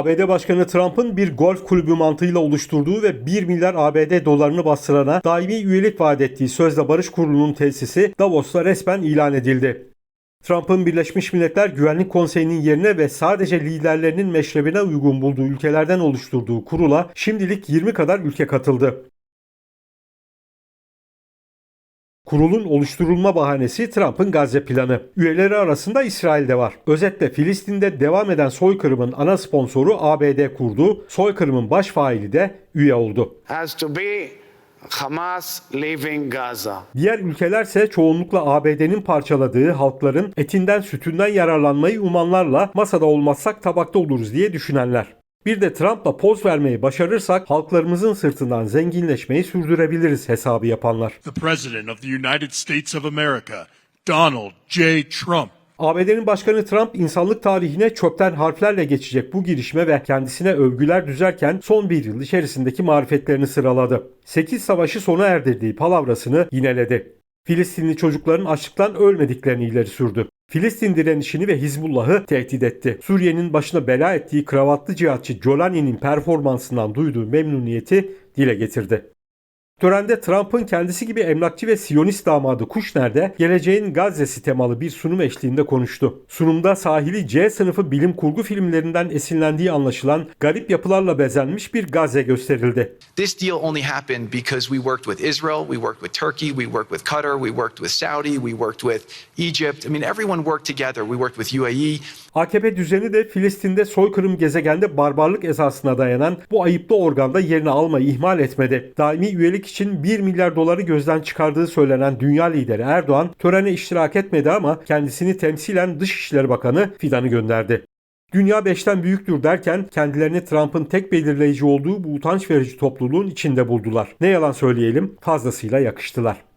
ABD Başkanı Trump'ın bir golf kulübü mantığıyla oluşturduğu ve 1 milyar ABD dolarını bastırana daimi üyelik vaat ettiği Sözde Barış Kurulu'nun tesisi Davos'ta resmen ilan edildi. Trump'ın Birleşmiş Milletler Güvenlik Konseyi'nin yerine ve sadece liderlerinin meşrebine uygun bulduğu ülkelerden oluşturduğu kurula şimdilik 20 kadar ülke katıldı. Kurulun oluşturulma bahanesi Trump'ın Gazze planı. Üyeleri arasında İsrail de var. Özetle Filistin'de devam eden soykırımın ana sponsoru ABD kurdu. Soykırımın baş faili de üye oldu. has to be Hamas leaving Gaza. Diğer ülkelerse çoğunlukla ABD'nin parçaladığı halkların etinden sütünden yararlanmayı umanlarla masada olmazsak tabakta oluruz diye düşünenler. Bir de Trump'la poz vermeyi başarırsak halklarımızın sırtından zenginleşmeyi sürdürebiliriz hesabı yapanlar. the President of the United States of America, Donald J. Trump. ABD'nin başkanı Trump insanlık tarihine çöpten harflerle geçecek bu girişime ve kendisine övgüler düzerken son bir yıl içerisindeki marifetlerini sıraladı. 8 savaşı sona erdirdiği palavrasını yineledi. Filistinli çocukların açlıktan ölmediklerini ileri sürdü. Filistin direnişini ve Hizbullah'ı tehdit etti. Suriye'nin başına bela ettiği kravatlı cihatçı Jolani'nin performansından duyduğu memnuniyeti dile getirdi. Törende Trump'ın kendisi gibi emlakçı ve Siyonist damadı Kushner'de geleceğin Gazze'si temalı bir sunum eşliğinde konuştu. Sunumda sahili C sınıfı bilim kurgu filmlerinden esinlendiği anlaşılan garip yapılarla bezenmiş bir Gazze gösterildi. This deal only happened because we worked with Israel, we worked with Turkey, we worked with Qatar, we worked with Saudi, we worked with Egypt. I mean, everyone worked together. We worked with. UAE. AKP düzeni de Filistin'de soykırım gezegende barbarlık esasına dayanan bu ayıplı organda yerini almayı ihmal etmedi. Daimi üyelik için 1 milyar doları gözden çıkardığı söylenen dünya lideri Erdoğan törene iştirak etmedi ama kendisini temsilen Dışişleri Bakanı Fidan'ı gönderdi. Dünya beşten büyüktür derken kendilerini Trump'ın tek belirleyici olduğu bu utanç verici topluluğun içinde buldular. Ne yalan söyleyelim fazlasıyla yakıştılar.